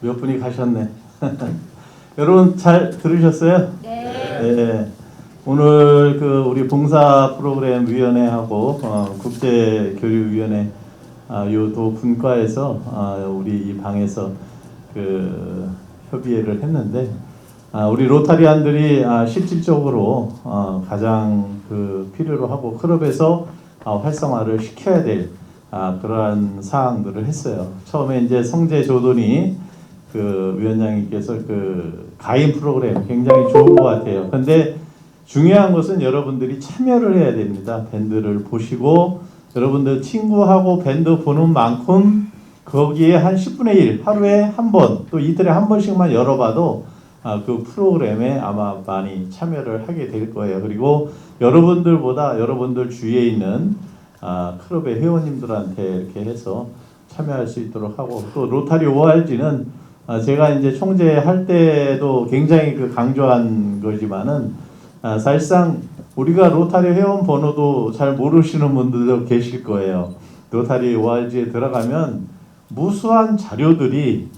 몇 분이 가셨네. 여러분 잘 들으셨어요? 네. 네. 오늘 그 우리 봉사 프로그램 위원회하고 어, 국제 교류 위원회 아, 요도 분과에서 아, 우리 이 방에서 그 협의회를 했는데 아, 우리 로타리안들이 아, 실질적으로 어, 가장 그 필요로 하고 클럽에서 아, 활성화를 시켜야 될 아, 그러한 사항들을 했어요. 처음에 이제 성재 조돈이 그 위원장님께서 그 가인 프로그램 굉장히 좋은 것 같아요. 근데 중요한 것은 여러분들이 참여를 해야 됩니다. 밴드를 보시고 여러분들 친구하고 밴드 보는 만큼 거기에 한 10분의 1 하루에 한 번 또 이틀에 한 번씩만 열어봐도 아, 그 프로그램에 아마 많이 참여를 하게 될 거예요. 그리고 여러분들보다 여러분들 주위에 있는 아, 클럽의 회원님들한테 이렇게 해서 참여할 수 있도록 하고 또 로타리 ORG는 아, 제가 이제 총재 할 때도 굉장히 그 강조한 거지만은 아, 사실상 우리가 로타리 회원 번호도 잘 모르시는 분들도 계실 거예요. 로타리 ORG에 들어가면 무수한 자료들이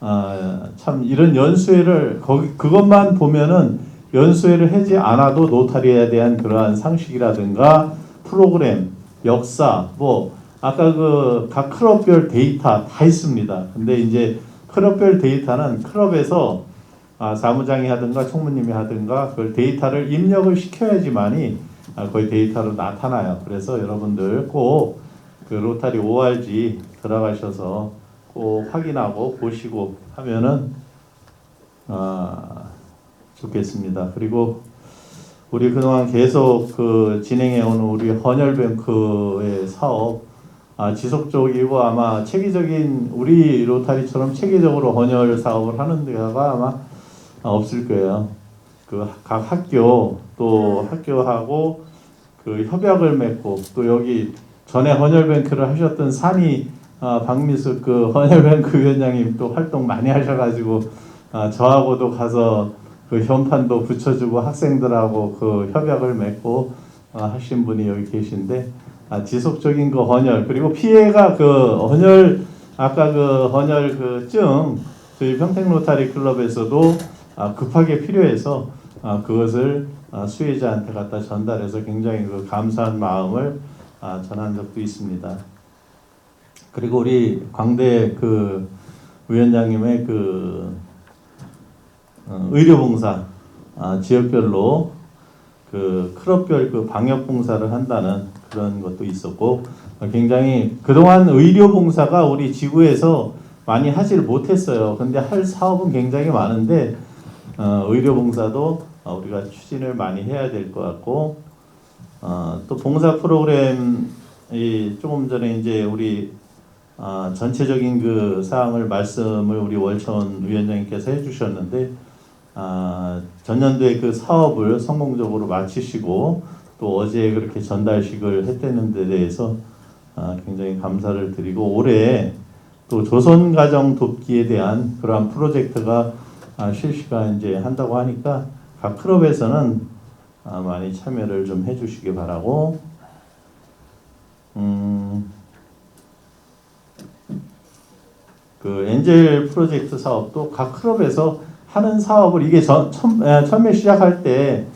아, 참 이런 연수회를 거기 그것만 보면은 연수회를 하지 않아도 노타리에 대한 그러한 상식이라든가 프로그램, 역사, 뭐 아까 그 각 클럽별 데이터 다 있습니다. 근데 이제 클럽별 데이터는 클럽에서 아, 사무장이 하든가 총무님이 하든가 그걸 데이터를 입력을 시켜야지만이 아, 거의 데이터로 나타나요. 그래서 여러분들 꼭 그 로타리 ORG 들어가셔서 꼭 확인하고 보시고 하면은 아, 좋겠습니다. 그리고 우리 그동안 계속 그 진행해 오는 우리 헌혈뱅크의 사업 아, 지속적이고 아마 체계적인 우리 로타리처럼 체계적으로 헌혈 사업을 하는 데가 아마 없을 거예요. 그 각 학교 또 학교하고 그 협약을 맺고 또 여기 전에 헌혈뱅크를 하셨던 산이 아, 박미숙 그 헌혈뱅크 위원장님 또 활동 많이 하셔가지고 아, 저하고도 가서 그 현판도 붙여주고 학생들하고 그 협약을 맺고 아, 하신 분이 여기 계신데 아, 지속적인 그 헌혈 그리고 피해가 그 헌혈 아까 그 헌혈 그증 저희 평택 로타리 클럽에서도 아, 급하게 필요해서 아, 그것을 아, 수혜자한테 갖다 전달해서 굉장히 그 감사한 마음을 아, 전한 적도 있습니다. 그리고 우리 광대 그 위원장님의 그 어, 의료봉사 아, 지역별로 그 클럽별 그 방역 봉사를 한다는 그런 것도 있었고 어, 굉장히 그동안 의료 봉사가 우리 지구에서 많이 하지를 못했어요. 근데 할 사업은 굉장히 많은데 어, 의료 봉사도 어, 우리가 추진을 많이 해야 될 것 같고 어, 또 봉사 프로그램이 조금 전에 이제 우리 아, 전체적인 그 사항을 말씀을 우리 월천 위원장님께서 해주셨는데 아, 전년도에 그 사업을 성공적으로 마치시고 또 어제 그렇게 전달식을 했다는 데 대해서 아, 굉장히 감사를 드리고 올해 또 조선 가정 돕기에 대한 그러한 프로젝트가 아, 실시가 이제 한다고 하니까 각 클럽에서는 아, 많이 참여를 좀 해주시기 바라고. 음, 그 엔젤 프로젝트 사업도 각 클럽에서 하는 사업을 이게 처음에 시작할 때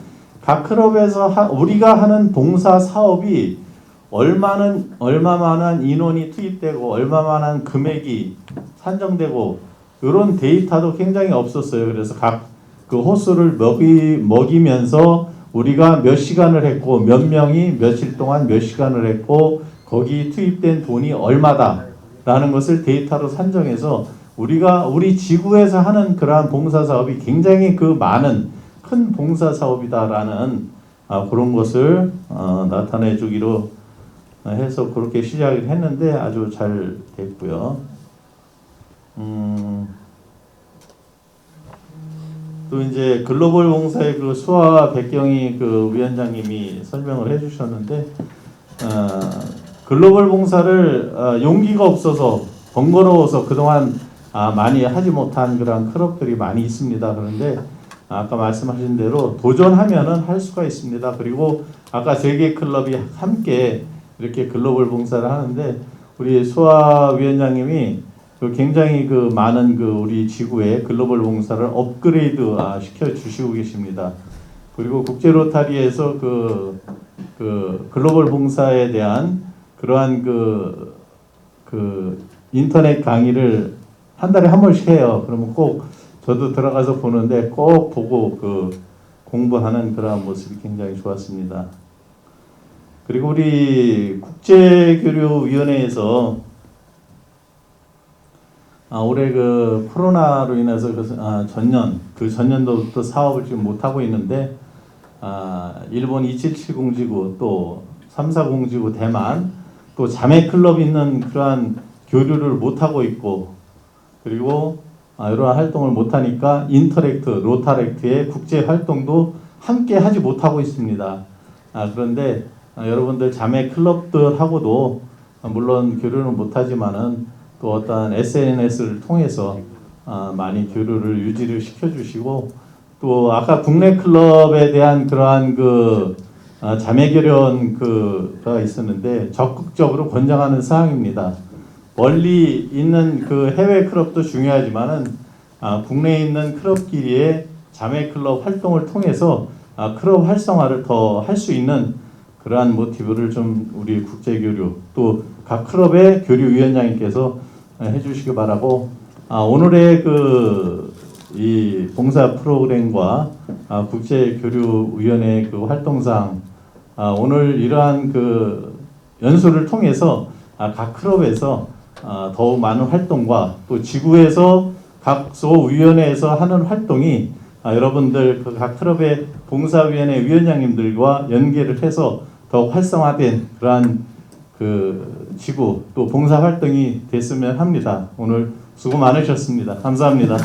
각 클럽에서 하, 우리가 하는 봉사 사업이 얼마는 얼마만한 인원이 투입되고 얼마만한 금액이 산정되고 이런 데이터도 굉장히 없었어요. 그래서 각 그 호수를 먹이 먹이면서 우리가 몇 시간을 했고 몇 명이 며칠 동안 몇 시간을 했고 거기 투입된 돈이 얼마다라는 것을 데이터로 산정해서 우리가 우리 지구에서 하는 그러한 봉사 사업이 굉장히 그 많은 큰 봉사 사업이다라는 아, 그런 것을 어, 나타내 주기로 해서 그렇게 시작을 했는데 아주 잘 됐고요. 음, 또 이제 글로벌 봉사의 그 수화 백경희 그 위원장님이 설명을 해주셨는데 어, 글로벌 봉사를 어, 용기가 없어서 번거로워서 그동안 아, 많이 하지 못한 그런 클럽들이 많이 있습니다. 그런데 아까 말씀하신 대로 도전하면은 할 수가 있습니다. 그리고 아까 세 개 클럽이 함께 이렇게 글로벌 봉사를 하는데 우리 수아 위원장님이 그 굉장히 그 많은 그 우리 지구의 글로벌 봉사를 업그레이드 아, 시켜 주시고 계십니다. 그리고 국제 로타리에서 그, 그 글로벌 봉사에 대한 그러한 그, 그 인터넷 강의를 한 달에 한 번씩 해요. 그러면 꼭 저도 들어가서 보는데 꼭 보고 그 공부하는 그러한 모습이 굉장히 좋았습니다. 그리고 우리 국제교류위원회에서 아, 올해 그 코로나로 인해서 그, 아, 전년 그 전년도부터 사업을 지금 못 하고 있는데 아, 일본 2770지구 또 340 지구 대만 또 자매 클럽 있는 그러한 교류를 못 하고 있고 그리고 아, 이러한 활동을 못 하니까 인터렉트 로타렉트의 국제 활동도 함께 하지 못하고 있습니다. 아, 그런데 아, 여러분들 자매 클럽들하고도 아, 물론 교류는 못하지만은 또 어떠한 SNS를 통해서 아, 많이 교류를 유지를 시켜주시고 또 아까 국내 클럽에 대한 그러한 그 아, 자매 결연 그가 있었는데 적극적으로 권장하는 사항입니다. 멀리 있는 그 해외 클럽도 중요하지만은 아, 국내에 있는 클럽끼리의 자매 클럽 활동을 통해서 아, 클럽 활성화를 더 할 수 있는 그러한 모티브를 좀 우리 국제 교류 또 각 클럽의 교류 위원장님께서 해주시기 바라고 아, 오늘의 그 이 봉사 프로그램과 아, 국제 교류 위원회 그 활동상 아, 오늘 이러한 그 연수를 통해서 아, 각 클럽에서 아, 더욱 많은 활동과 또 지구에서 각 소위원회에서 하는 활동이 아, 여러분들 그 각 클럽의 봉사위원회 위원장님들과 연계를 해서 더욱 활성화된 그러한 그 지구 또 봉사 활동이 됐으면 합니다. 오늘 수고 많으셨습니다. 감사합니다.